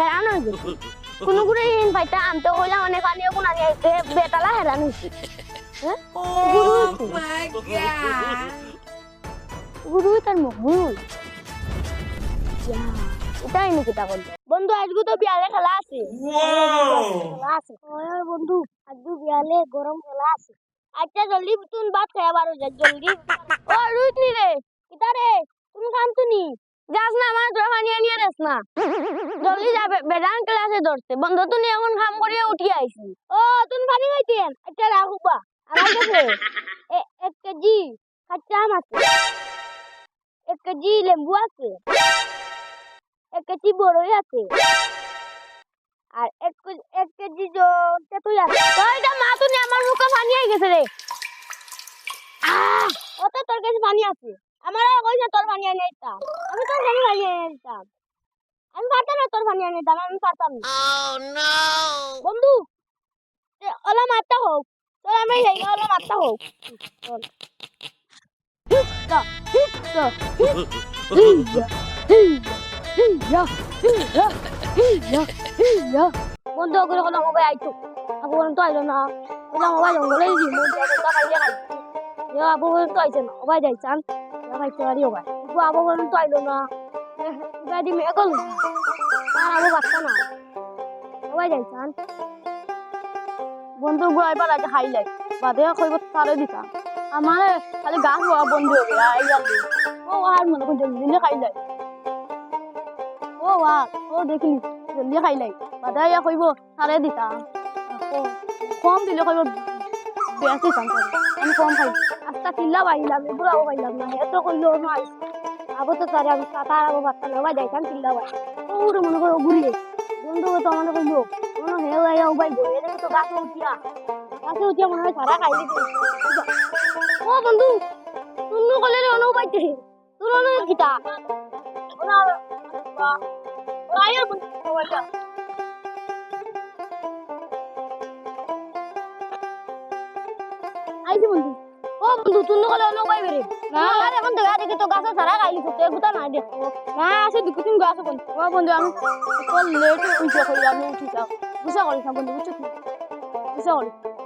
হেরান হয়ে গেছি কোনো পাইতা অনেক পানি কোন আনি আইতে বেটালা হেরান হ্যাঁ গুরু তার এটাই নাকি তা করল বন্ধু আজকে তো বিয়ালে খেলা আছে। খেলা আছে। বন্ধু আজকে বিয়ালে গরম খেলা আছে। আচ্ছা জলদি তুই ভাত খাই বারো যা জলদি। ও রুইত নি রে কিতা রে তুমি কাম তুনি যাস না, আমার তোরা পানি আনিয়ে দেস না। জলদি যাবে বেদান ক্লাসে ধরতে। বন্ধ তুমি এখন কাম করিয়ে উঠি আইছি। ও তুমি পানি খাইতেন আচ্ছা রাখবা আমার কাছে এক কেজি কাঁচা আম আছে। এক কেজি লেবু আছে। এক কেজি বড়ই আছে। আর এক এক কেজি তেঁতুল আছে। ওইটা মা তুমি আমার মুখে পানি আই গেছে রে। ওতে তোর কাছে পানি আছে। আমার কইছে তোর আনি দিতাম আমি তোর পানি আনি দিতাম আমি পারতাম না তোর পানি আনি দিতাম আমি পারতাম না। বন্ধু এ, ওলা মারটা হোক। তোর আমরা যাই ওলা মারটা হোক। হিচ্ছা, হিচ্ছা, হিচ্ছা, হিচ্ছা, হিচ্ছা, হিচ্ছা। বন্ধু ওগুলো কোনো মোবাইল আইতো। আবু বলেন তো আইলো না। ওলা মোবাইল জঙ্গলে খাইছি। ইয়া আবু বলেন তো আইছে না। ইয়া খাইতে পারি কিন্তু আবু বলেন তো আইলো না গাড়ি মেয়ে গেল আর আবু বাচ্চা না ওবাই যাইছান বন্ধু গুয়াই পালা যে খাইলাই বাদে কইব তারে দিতা আমার খালি গা হওয়া বন্ধু হবে এই জলদি ও আর মনে কর জলদি জলদি খাইলাই ও ওয়া ও দেখিলি জলদি খাইলাই বাদে ইয়া কইব তারে দিতা কম দিলে কইব বেশি কাম আমি কম খাই আস্তা তিল্লা বাইলাম এগুলো বাইলাম না। এত কইলো নয় আবো তো তারে আমি তার আবো বাচ্চা লবা যাইতাম তিল্লা বাই ও ওরে মনে করো ঘুরিয়ে বন্ধু তো মনে কইলো মনে হয়ে ও বাই বলে দেখো তো গাছে উঠিয়া গাছে উঠিয়া মনে হয় সারা খাই দিতে ও বন্ধু তুনু কলে রে অনু পাইতে তুনু অনু কিতা? ওনা আয় বন্ধু ওটা আইছি বন্ধু। ও বন্ধু তুনু কলে অনু পাইবে রে না আর দেখা দেখি তো গাছে সারা খাইলি তো এগুতা না দেখো না, আছে দুটো তিন গাছ বন্ধু। বন্ধু, আমি উঠে যাও। বুঝা না, বন্ধু, বুঝছ বুঝা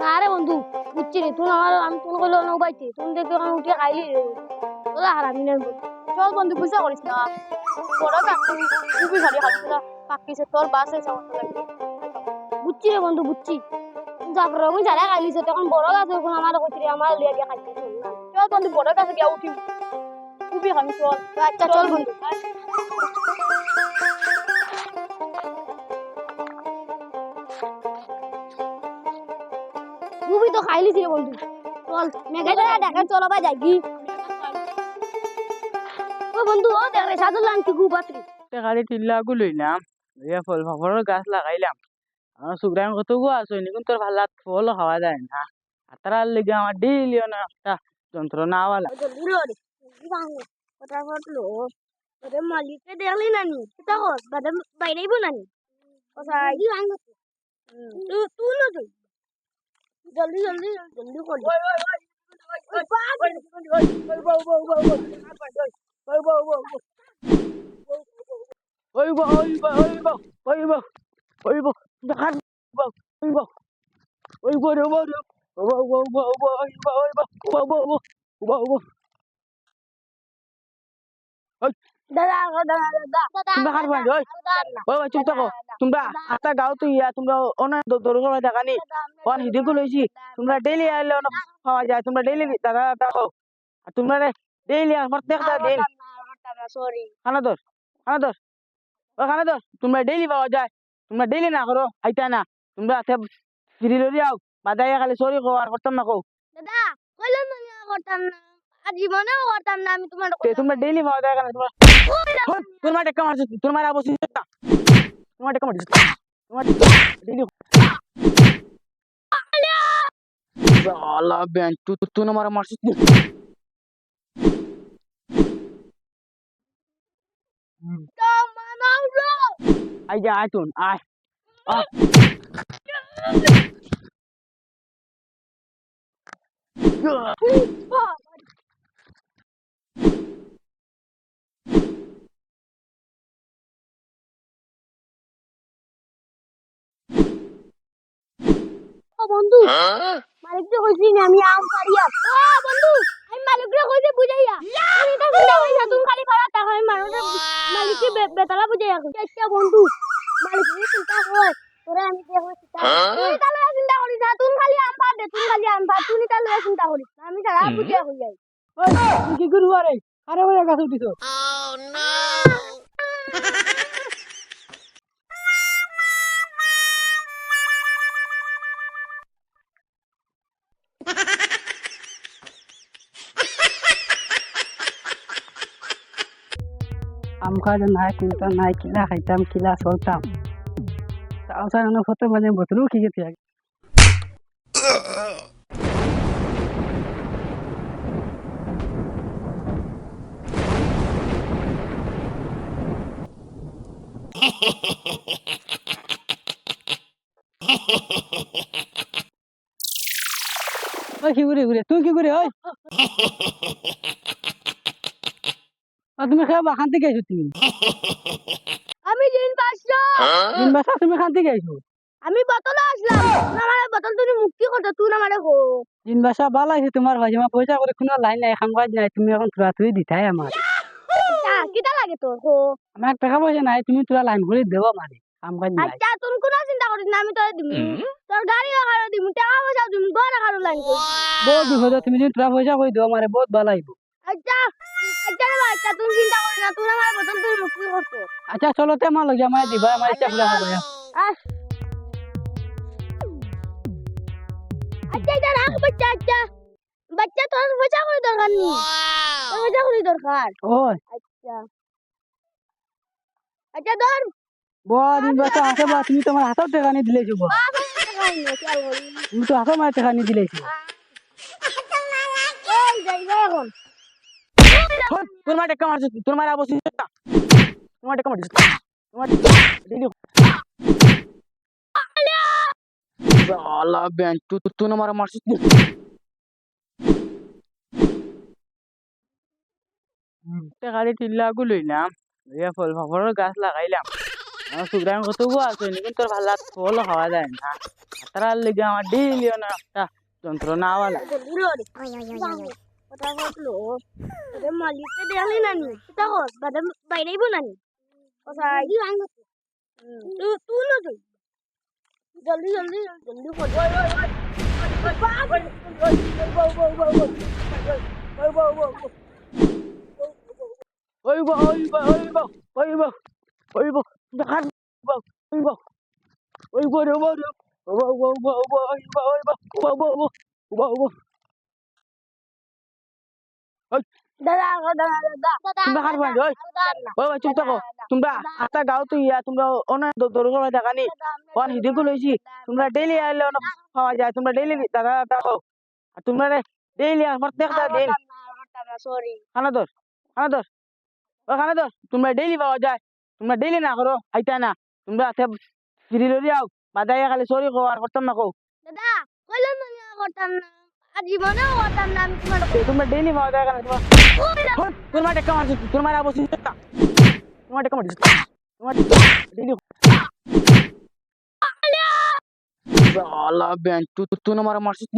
না রে, বন্ধু, বুঝছি রে আমার, আমি তুন কইলো না পাইতে তুই দেখে আমি উঠে খাইলি রে। তোরা হারামি বন্ধু। বুঝা করিস না। বড় কাকিছে তোর বাসে সমস্যা লাগবে। বুঝছি রে, বন্ধু, বুঝছি। তারপরে আমি যারা খাইলিছে তখন বড় গাছ এখন আমার কইছি রে আমার লিয়া গিয়া খাইতে চল বন্ধু বড় গাছে গিয়া উঠি খুবই খামি চল। আচ্ছা চল বন্ধু। খুবই তো খাইলিছি রে বন্ধু। চল মেঘে দেখা চলো বা যাই ও বন্ধু ও দেখ রে আনছি খুব বাতরি গাড়ি টিল্লা লইলাম ফল ফাফড়ের গাছ লাগাইলাম আমার সুগ্রাম কত গো আছে নিকুন তোর ভালো ফল খাওয়া যায় না আর তার লেগে আমার ডেইলি না একটা যন্ত্রণা আওয়ালা লো দেখলি নানি কিতা কর বাদে বাইরেইব নানি তুই না তুই জলদি জলদি জলদি কর ওই বো ওই বো ওই বো ওই বো ওই বো তোমরা আটা গাও তো ইয়া তোমরা অনেক দৌড় করে দেখানি ওর হিদিন লইছি তোমরা ডেইলি আইলে অনেক খাওয়া যায় তোমরা ডেইলি দাদা দেখো আর তোমরা ডেইলি দিন খানা দর খানা দর ও খানা দর তোমরা ডেইলি পাওয়া যায় তোমরা ডেইলি না করো আইতা না। তোমরা ফিরি লই যাও বাজাইয়া খালি সরি কো আর করতাম না কো দাদা কইলাম না আমি করতাম না আর জীবনেও করতাম না আমি তোমার তে তোমরা ডেইলি পাওয়া যায় কেন তোমরা তোমার টেক্কা মারছো তোমার আবশ্যক না তোমার টেক্কা মারছো তোমার ডেইলি আল্লাহ বেন তু তু তু আমার মারছিস আই যা আয় তুন আয় আয় Oh, ও বন্ধু মালিককে কইছি আমি আম পারিয়া ও বন্ধু আমি মালিককে কইছি বুঝাইয়া। তুমি তো চিন্তা করিস না তুমি খালি খারাপ টাকা আমি মানুষের মালিককে বেতলা বুঝাইয়া কইছি। আচ্ছা বন্ধু মালিককে চিন্তা কর তোরা আমি দেখো চিন্তা তুই তাহলে চিন্তা করিস না তুমি খালি আম পার দে তুমি খালি আম পার তুমি তাহলে চিন্তা করিস আমি সারা বুঝাইয়া কই যাই ওই কি করব আরে? আরে ওই গাছ উঠিস। আম খাওয়া নাই কিন্তু নাই কিলা খাইতাম কিলা চলতাম চাও চাও ফটো মানে বতলও কি গেছে ওই কি করে তুই কি করে ও, তুমি খেয়ে বাখান থেকে আইছো তুমি। আমি দিন পাঁচশো। দিন বাসা তুমি খান থেকে আইছো। আমি বোতলে আসলাম। আমার বোতল তুমি মুক্তি করতে তুই আমার হো দিন বাসা ভালো আছে তোমার ভাই আমার পয়সা করে কোনো লাইন নাই খাম কাজ নাই তুমি এখন তোরা তুই দিতাই আমার আচ্ছা কিটা লাগে তোর হো আমার টাকা পয়সা নাই তুমি তোরা লাইন করে দেবো মানে কাম কাজ নাই। আচ্ছা তুমি কোনো চিন্তা করিস না আমি তোর দিমু। তোর গাড়ি রাখারও দিমু টাকা পয়সা দিমু ঘর রাখারও লাইন করিস বহুত বিপদ তুমি যদি তোরা পয়সা করে দেবো মানে বহুত ভালো আইব আচ্ছা আচ্ছা আচ্ছা তুমি চিন্তা করিস না আমার মুক্তি আচ্ছা চলো তে আমার লগে আমার দিবা আমার ইচ্ছা খাব আচ্ছা এটা রাখ বাচ্চা আচ্ছা। বাচ্চা তোর পয়সা করে দরকার নেই। তোর পয়সা করে দরকার। ওই। আচ্ছা। আচ্ছা ধর। বড় বাসা আছে বা তুমি তোমার হাতেও টাকা নিয়ে দিলেছো বৌ। করি তুমি তো হাতেও মানে টাকা নিয়ে দিলেছো যাই যাই এখন। তোর মাঠে কামার তোর মারা বসে তোমার মাঠে ফল ফাফড়ের গাছ লাগাইলাম। আমার সুগ্রাম কত আছে কিন্তু তোর ভালো ফল খাওয়া যায় না। তারা লেগে আমার ডেইলি না একটা যন্ত্রণা কথা বলল ওদের মালিককে দেখলি নানি এটা কর বাদে বাইরেইব নানি কথা তুই তুই না তুই জলদি জলদি জলদি কর ওই ওই ওই ওই বো ওই বো ওই বো ওই বো ওই বো দেখার বো ওই বো ওই বো রে বো রে বো বো বো বো ওই বো ওই বো বো বো বো বো বো দাদা দাদা দাদা তোমরা কার বান্ধ ওই ওই ভাই চুপ থাকো তোমরা আটা গাও তো ইয়া তোমরা অনেক দরকার হয় দেখানি ওয়ান হিদিন কো লইছি তোমরা ডেইলি আইলে অনেক খাওয়া যায়। তোমরা ডেইলি দাদা। দাদা খাও আর তোমরা ডেইলি প্রত্যেকটা দিন সরি খানা দর খানা দর ও খানা দর তোমরা ডেইলি পাওয়া যায়। তোমরা ডেইলি না করো আইতা না। তোমরা ফিরি লই যাও বাদাইয়া খালি সরি কো আর করতাম না কো দাদা কইলাম না করতাম না আর জীবনেও করতাম না আমি তোমার তোমরা ডেইলি পাওয়া যায় কেন তোমার তোমার টেকা মারছো তোমার অবশ্যই তোমার টেকা মারছো তোমার ডেইলি আল্লাহ বেন তু তু না মারা মারছিস